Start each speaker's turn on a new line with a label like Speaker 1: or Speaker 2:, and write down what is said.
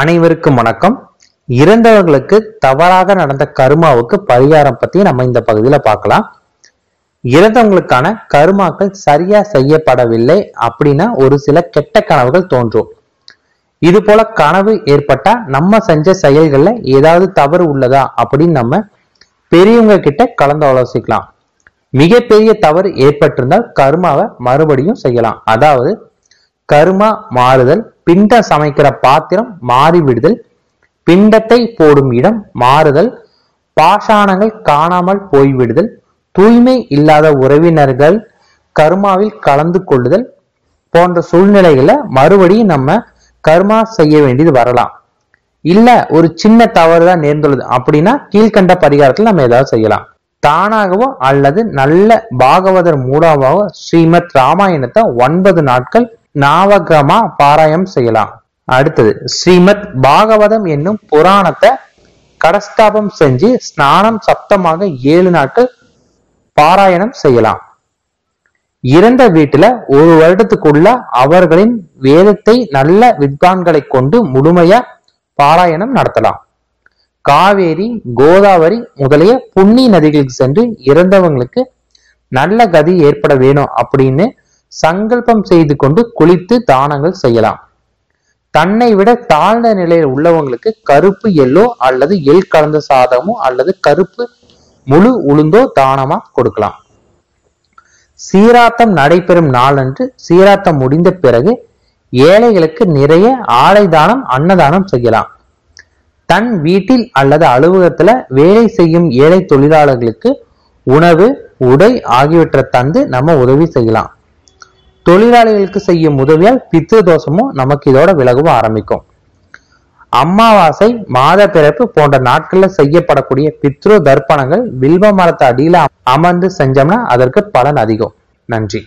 Speaker 1: அனைவருக்கும் வணக்கம். இறந்தவர்களுக்கு தவறாக நடந்த கருமாவுக்கு பரிகாரம் பத்தி நம்ம இந்த பகுதியில பார்க்கலாம். இறந்தவங்களுக்கான கருமாக்கள் சரியா செய்யப்படவில்லை அப்படின்னா ஒரு சில கெட்ட கனவுகள் தோன்றும். இது போல கனவு ஏற்பட்டா நம்ம செஞ்ச செயல்கள்ல ஏதாவது தவறு உள்ளதா அப்படின்னு நம்ம பெரியவங்க கிட்ட கலந்து ஆலோசிக்கலாம். மிகப்பெரிய தவறு ஏற்பட்டிருந்தால் கருமாவை மறுபடியும் செய்யலாம். அதாவது கருமா மாறுதல் பிண்டம் சமைக்கிற பாத்திரம் மாறிவிடுதல் பிண்டத்தை போடும் இடம் மாறுதல் பாஷாணங்கள் காணாமல் போய்விடுதல் தூய்மை இல்லாத உறவினர்கள் கருமாவில் கலந்து கொள்ளுதல் போன்ற சூழ்நிலைகளை மறுபடியும் நம்ம கர்மா செய்ய வேண்டியது வரலாம். இல்ல ஒரு சின்ன தவறு தான் நேர்ந்துள்ளது அப்படின்னா கீழ்கண்ட பரிகாரத்தில் நம்ம ஏதாவது செய்யலாம். தானாகவோ அல்லது நல்ல பாகவதர் மூலமாகவோ ஸ்ரீமத் ராமாயணத்தை ஒன்பது நாட்கள் நாவகமா பாராயம் செய்யலாம். அடுத்தது ஸ்ரீமத் பாகவதம் என்னும் புராணத்தை கடஸ்தாபம் செஞ்சு ஸ்நானம் சப்தமாக ஏழு நாட்கள் பாராயணம் செய்யலாம். இறந்த வீட்டுல ஒரு வருடத்துக்குள்ள அவர்களின் வேதத்தை நல்ல வித்வான்களை கொண்டு முழுமையா பாராயணம் நடத்தலாம். காவேரி கோதாவரி முதலிய புண்ணி நதிகளுக்கு சென்று இறந்தவங்களுக்கு நல்ல கதி ஏற்பட வேணும் அப்படின்னு சங்கல்பம் செய்து கொண்டு குளித்து தானங்கள் செய்யலாம். தன்னை விட தாழ்ந்த நிலையில் உள்ளவங்களுக்கு கருப்பு எல்லோ அல்லது எள் கலந்த சாதமோ அல்லது கருப்பு முழு உளுந்தோ தானமா கொடுக்கலாம். சீராத்தம் நடைபெறும் நாளன்று சீராத்தம் முடிந்த பிறகு ஏழைகளுக்கு நிறைய ஆடை தானம் அன்னதானம் செய்யலாம். தன் வீட்டில் அல்லது அலுவலகத்துல வேலை செய்யும் ஏழை தொழிலாளர்களுக்கு உணவு உடை ஆகியவற்றை தந்து நம்ம உதவி செய்யலாம். தொழிலாளிகளுக்கு செய்யும் உதவியால் பித்ரு தோஷமும் நமக்கு இதோட விலகுவ ஆரம்பிக்கும். அமாவாசை மாத பிறப்பு போன்ற நாட்கள்ல செய்யப்படக்கூடிய பித்ரு தர்ப்பணங்கள் வில்வ மரத்து அடியில அமர்ந்து செஞ்சோம்னா அதற்கு பலன் அதிகம். நன்றி.